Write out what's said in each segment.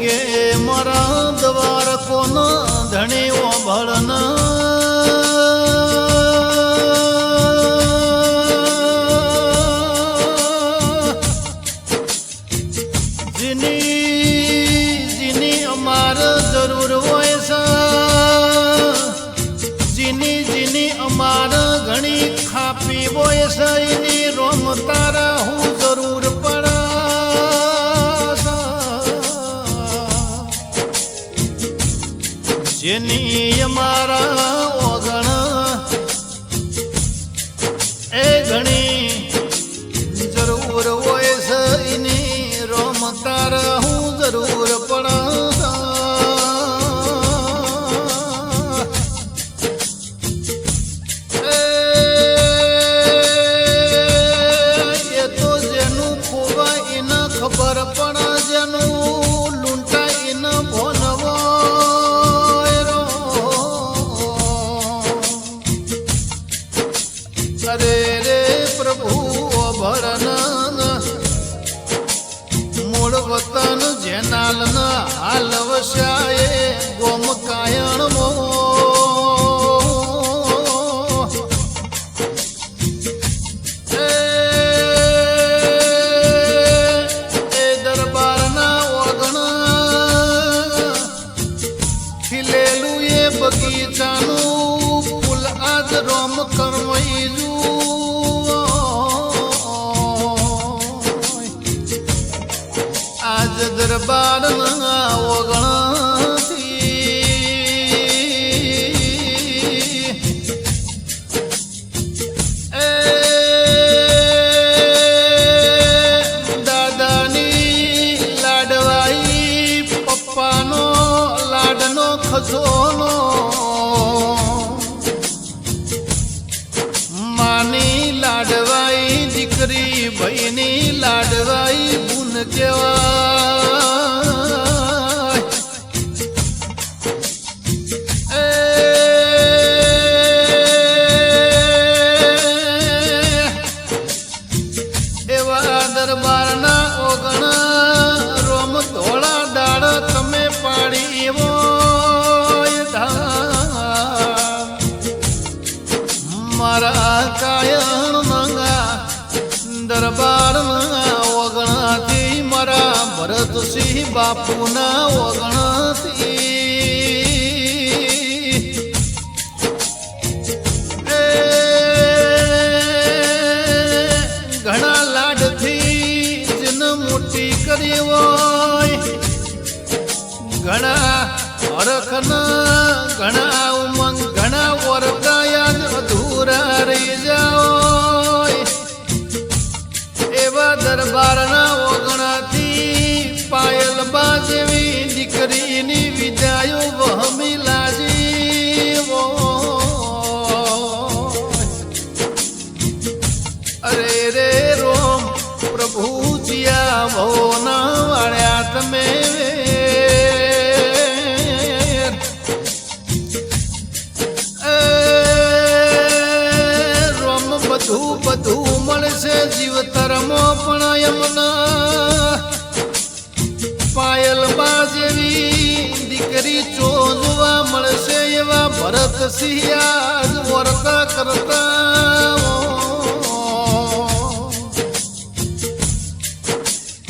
ગે મારા દ્વાર કોના ધણી ઓભળના જીની અમાર ઘણી ખાપી હોય છે. જરૂર એને ખબર પણ જેનું લૂંટાય એને ભોનવો અરે જેનાલ હાલ મારા કાયણ મંગા દરબારના ઓગણાથી મારા ભરતસિંહ બાપુના ઓગણથી. ઘણા લાડથી જન મોટી કરી હોય. ઘણા હરખના, ઘણા ઉમંગ, ઘણા વરદાયા અધૂરા રહી જાઓ એવા દરબારના ઓગણાથી પાયલ જેવી દીકરીની વિદાયો વહમી લાજી અરે રે રોમ પ્રભુજીયા ભોના વાળ્યા એવા ભરત સિંહ વર્તા કરતા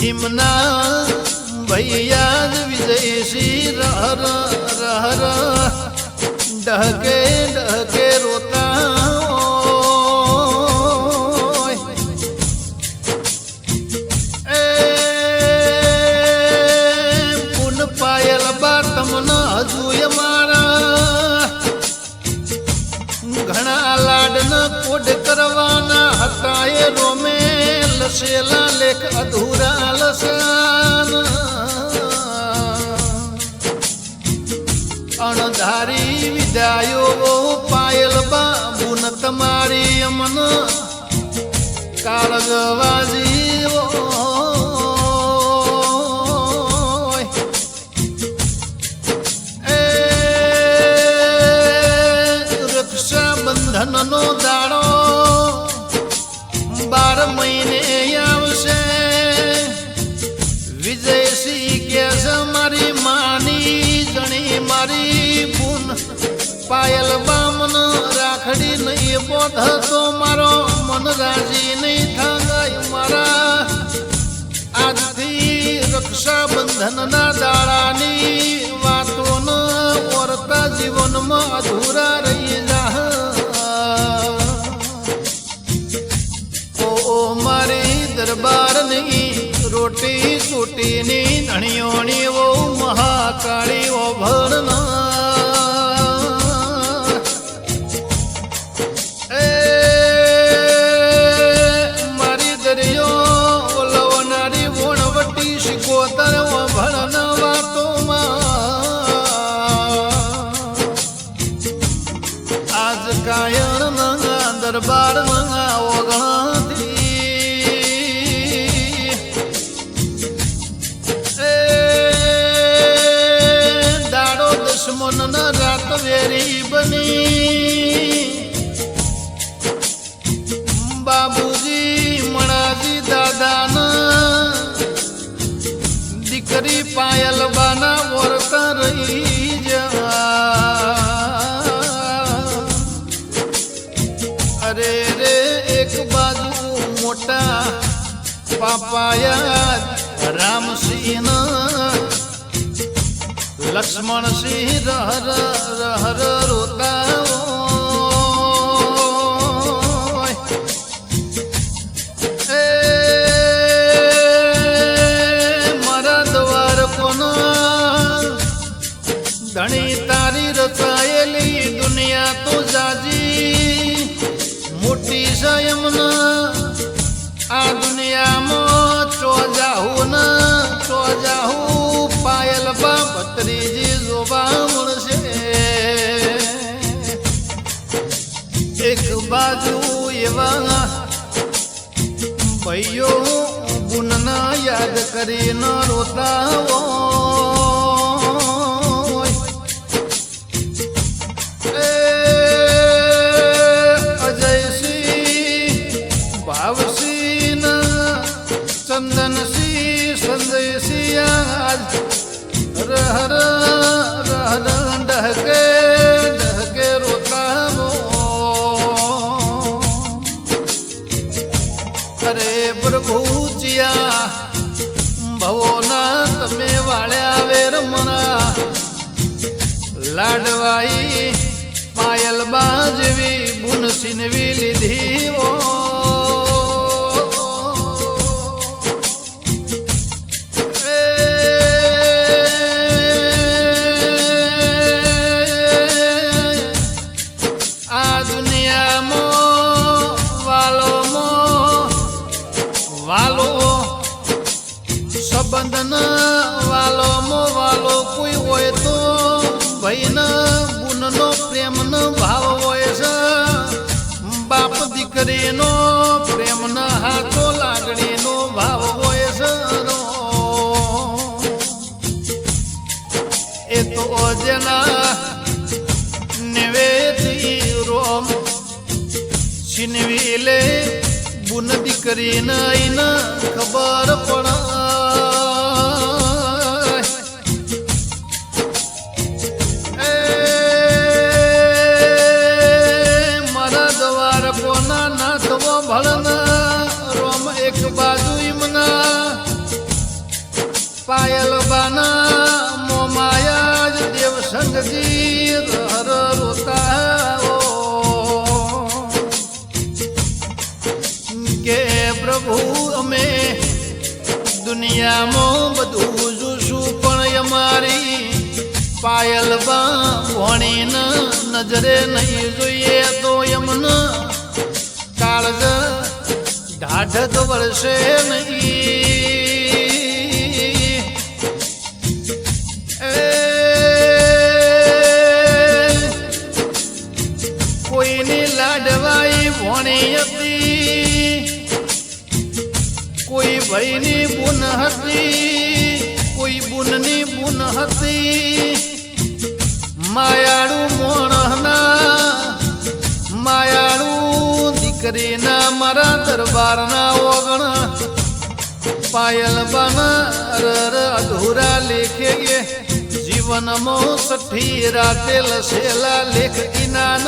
હિમના ભૈયા વિજયસિંહ રહર રહર ડહકે ડહકે લસેલા લેખ અધૂરા લસાન અણધારી વિદાયો પાયલ બાબુન તમારી અમન. કાળગવાજી તો મારો મન રાજી નહીં થાય મારા. આજથી રક્ષાબંધનના દાડાની વાતોનો ન વર્તા જીવનમાં અધૂરા રહી જા. ઓ મારી દરબારની રોટી સૂટીની ધણીઓની ઓ મહાકાળી ઓ પાપાયા રામસિંહ લક્ષ્મણસિંહ રહર રહર રોતા મારા દ્વાર કોના ધણી તારી રચાયેલી દુનિયા તો જાજી. મોટી સંયમના ચોજાહું પાયલ બાપત્રીજી જોવા મળશે એક બાજુ એવા ભાઈઓ ગુણના યાદ કરીને રોતા ભવોના તમે વાળ્યા વેર મના લાડવાઈ પાયલ બાજવી બુન સિનવી લીધી સંબંધના વાલો મો વાલો કોઈ હોય તો ભાઈના બુનનો પ્રેમનો ભાવ હોય છે. બાપ દીકરીનો પ્રેમનો હાથો લાગણીનો ભાવ હોય છે એ તો જેના નિવેદી રોમ છીનવી લે બુન દીકરી નઈ ખબર પડ દુનિયામાં બધું જોશું પણ અમારી પાયલ બા નજરે નહીં જોઈએ તો એમને કાળજ તો વળશે નહીં. કોઈની લાડવાઈ ભણી હતી, કોઈ ભાઈની હતી, કોઈ બુનની બુન હતી. માયાળુ મોણના, માયાળુ દીકરીના મારા દરબારના ઓગણ. પાયલ બના રર અધૂરા લેખે જીવનમાં સઠી રાતે લસેલા લેખ ઇનાન.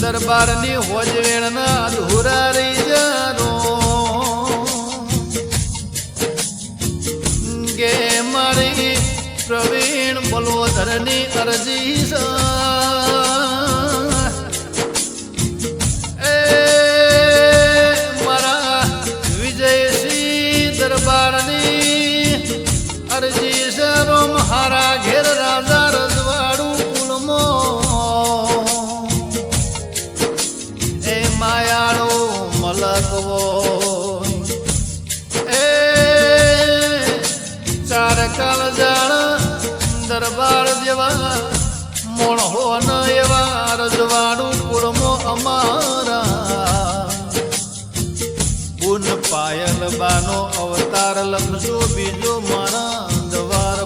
દરબારની હોજવેણના અધૂરા રહી જારો પ્રવીણ બલોદરની અરજી છે. દરબાર જેવા મોણ હો ન એવા, રજવાડું કુળમો અમારા. ગુણ પાયલ બાનો અવતાર લખજો બીજો મારા દ્વાર